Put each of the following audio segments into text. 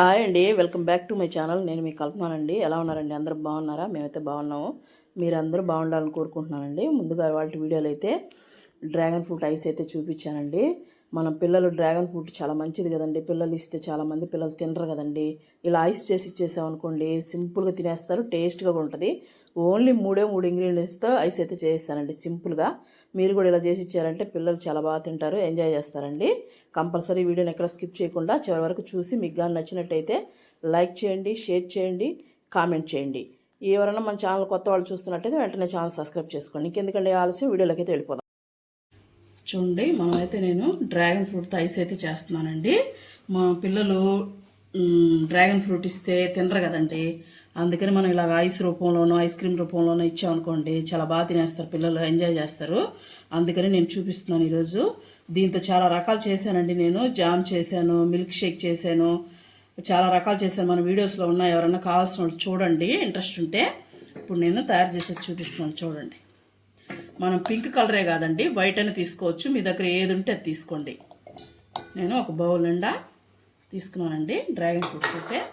Hi అండి welcome back to my channel. నేను మీ కల్పనానండి. ఎలా ఉన్నారండి? అందరూ బాగున్నారా? మేమైతే బాగున్నాము. మీరు అందరూ బాగుండాలని కోరుకుంటున్నానండి. ముందుగా వాళ్ళ వీడియోలు అయితే డ్రాగన్ ఫ్రూట్ ఐస్ అయితే చూపించానండి. మన పిల్లలు డ్రాగన్ ఫ్రూట్ చాలా మంచిది కదండి. పిల్లలు ఇస్తే చాలా మంది పిల్లలు తినరు కదండి. ఇలా ఐస్ చేసి ఇచ్చేసామనుకోండి సింపుల్గా తినేస్తారు టేస్ట్గా ఉంటుంది. ఓన్లీ మూడే మూడు ఇంగ్రీడియంట్స్తో ఐస్ అయితే చేస్తానండి సింపుల్గా మీరు కూడా ఇలా చేసి ఇచ్చారంటే పిల్లలు చాలా బాగా తింటారు ఎంజాయ్ చేస్తారండి. కంపల్సరీ వీడియోని ఎక్కడ స్కిప్ చేయకుండా చివరి వరకు చూసి మీకు కానీ నచ్చినట్టయితే లైక్ చేయండి షేర్ చేయండి కామెంట్ చేయండి. ఎవరైనా మన ఛానల్ కొత్త వాళ్ళు చూస్తున్నట్టయితే వెంటనే ఛానల్ సబ్స్క్రైబ్ చేసుకోండి. ఇంకెందుకంటే ఆలస్యం? వీడియోలోకి అయితే వెళ్ళిపోదాం. చూడండి మనమైతే నేను డ్రాగన్ ఫ్రూట్ ఐస్ అయితే చేస్తున్నానండి. మా పిల్లలు డ్రాగన్ ఫ్రూట్ ఇస్తే తినరు కదండి. అందుకని మనం ఇలా ఐస్ రూపంలోనో ఐస్ క్రీమ్ రూపంలోనో ఇచ్చామనుకోండి చాలా బాగా తినేస్తారు పిల్లలు ఎంజాయ్ చేస్తారు. అందుకని నేను చూపిస్తున్నాను ఈరోజు. దీంతో చాలా రకాలు చేశానండి నేను. జామ్ చేశాను మిల్క్ షేక్ చేశాను చాలా రకాలు చేశాను. మన వీడియోస్లో ఉన్నాయి ఎవరైనా కావాల్సిన వాళ్ళు చూడండి ఇంట్రెస్ట్ ఉంటే. ఇప్పుడు నేను తయారు చేసేది చూపిస్తున్నాను చూడండి. మనం పింక్ కలరే కాదండి వైట్ అని తీసుకోవచ్చు. మీ దగ్గర ఏది ఉంటే అది తీసుకోండి. నేను ఒక బౌల్ నిండా తీసుకున్నానండి డ్రాగన్ ఫ్రూట్స్ అయితే.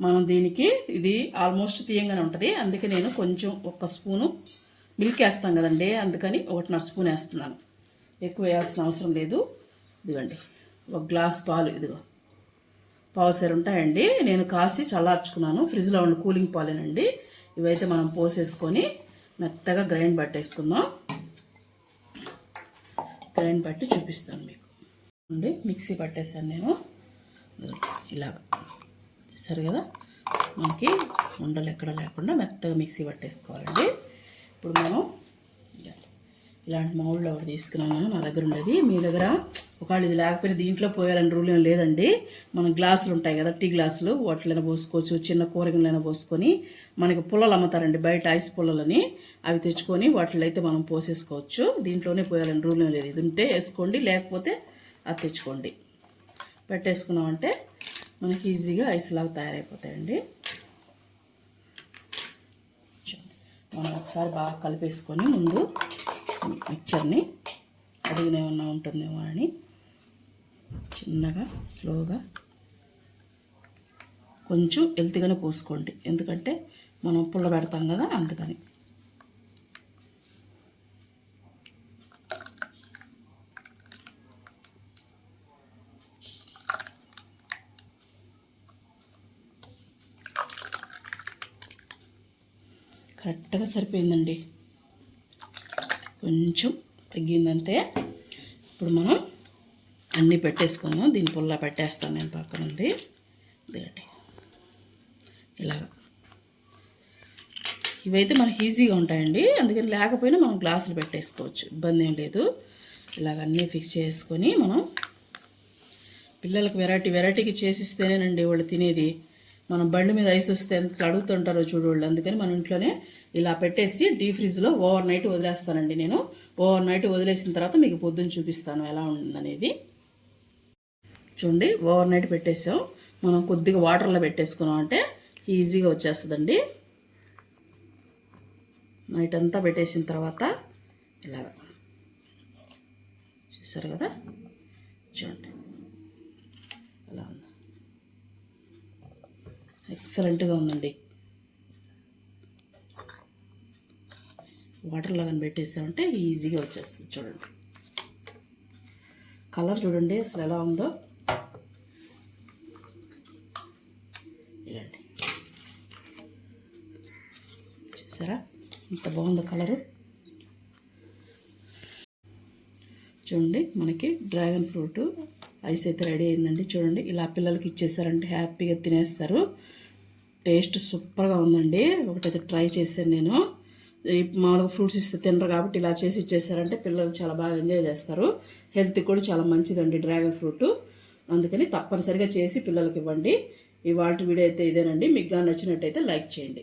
మనం దీనికి ఇది ఆల్మోస్ట్ తీయంగానే ఉంటుంది. అందుకే నేను కొంచెం ఒక స్పూను మిల్క్ వేస్తాం కదండి. అందుకని ఒకటిన్నర స్పూన్ వేస్తున్నాను. ఎక్కువ వేయాల్సిన అవసరం లేదు. ఇదిగండి. ఒక గ్లాస్ పాలు ఇదిగో. పావుసేరు ఉంటాయండి. నేను కాసి చల్లార్చుకున్నాను. ఫ్రిడ్జ్లో ఉన్న కూలింగ్ పాలేనండి. ఇవైతే మనం పోసేసుకొని మెత్తగా గ్రైండ్ పట్టేసుకుందాం. గ్రైండ్ పట్టి చూపిస్తాను మీకు. అండి మిక్సీ పట్టేశాను నేను. ఇలాగ. చూసారు కదా? మనకి ఉండలు ఎక్కడ లేకుండా మెత్తగా మిక్సీ పట్టేసుకోవాలండి. ఇప్పుడు మనం ఇలాంటి మౌళ్ళు ఒకటి తీసుకున్నాను నా దగ్గర ఉండేది. మీ దగ్గర ఒకవేళ ఇది లేకపోయినా దీంట్లో పోయాలని రూల్ ఏం లేదండి. మన గ్లాసులు ఉంటాయి కదా టీ గ్లాసులు. వాటిలైనా పోసుకోవచ్చు చిన్న కూరగాయలైనా పోసుకొని మనకి పుల్లలు అమ్ముతారండి బయట ఐస్ పుల్లలని. అవి తెచ్చుకొని వాటిలో అయితే మనం పోసేసుకోవచ్చు. దీంట్లోనే పోయాలని రూల్ ఏం లేదు. ఇది ఉంటే వేసుకోండి లేకపోతే అది తెచ్చుకోండి. పెట్టేసుకున్నామంటే మనకి ఈజీగా ఐస్ లాగా తయారైపోతాయండి. మనం ఒకసారి బాగా కలిపేసుకొని ముందు మిక్చర్ని అడుగునే ఏమన్నా ఉంటుందేమో అని చిన్నగా స్లోగా కొంచెం హెల్తీగానే పోసుకోండి. ఎందుకంటే మనం పుల్ల పెడతాం కదా అందుకని. కరెక్ట్గా సరిపోయిందండి. కొంచెం తగ్గిందంతే. ఇప్పుడు మనం అన్నీ పెట్టేసుకుందాం దీని పుల్లా పెట్టేస్తాను నేను పక్కన ఉంది. ఇదిగండి. ఇలాగ. ఇవైతే మనకి ఈజీగా ఉంటాయండి. అందుకని లేకపోయినా మనం గ్లాసులు పెట్టేసుకోవచ్చు. ఇబ్బంది ఏం లేదు. ఇలాగ అన్నీ ఫిక్స్ చేసుకొని మనం పిల్లలకు వెరైటీ వెరైటీకి చేసిస్తేనేనండి వాళ్ళు తినేది. మనం బండి మీద ఐస్ వస్తే ఎంత అడుగుతుంటారో చూడు వాళ్ళు అందుకని మన ఇంట్లోనే ఇలా పెట్టేసి డీ ఫ్రిడ్జ్లో ఓవర్ నైట్ వదిలేస్తానండి నేను. ఓవర్ నైట్ వదిలేసిన తర్వాత మీకు పొద్దున్న చూపిస్తాను ఎలా ఉందనేది చూడండి ఓవర్ నైట్ పెట్టేసాం మనం కొద్దిగా వాటర్లో పెట్టేసుకున్నాం అంటే ఈజీగా వచ్చేస్తుందండి. నైట్ అంతా పెట్టేసిన తర్వాత ఇలాగ. చూసారు కదా? చూడండి అలా ఉంది ఎక్సలెంట్గా ఉందండి. వాటర్లో కానీ పెట్టేసామంటే ఈజీగా వచ్చేస్తుంది చూడండి. కలర్ చూడండి అసలు ఎలా ఉందో. ఇదండి. చూసారా? ఇంత బాగుందో కలరు. చూడండి మనకి డ్రాగన్ ఫ్రూట్ ఐస్ అయితే రెడీ అయిందండి. చూడండి ఇలా పిల్లలకి ఇచ్చేసారంటే హ్యాపీగా తినేస్తారు. టేస్ట్ సూపర్గా ఉందండి. ఒకటైతే ట్రై చేశాను నేను. మామూలుగా ఫ్రూట్స్ ఇస్తే తినరు కాబట్టి ఇలా చేసి ఇచ్చేసారంటే పిల్లలు చాలా బాగా ఎంజాయ్ చేస్తారు. హెల్త్కి కూడా చాలా మంచిదండి డ్రాగన్ ఫ్రూట్. అందుకని తప్పనిసరిగా చేసి పిల్లలకి ఇవ్వండి. ఇవాళ వీడియో అయితే ఇదేనండి. మీకు కానీ నచ్చినట్టయితే లైక్ చేయండి.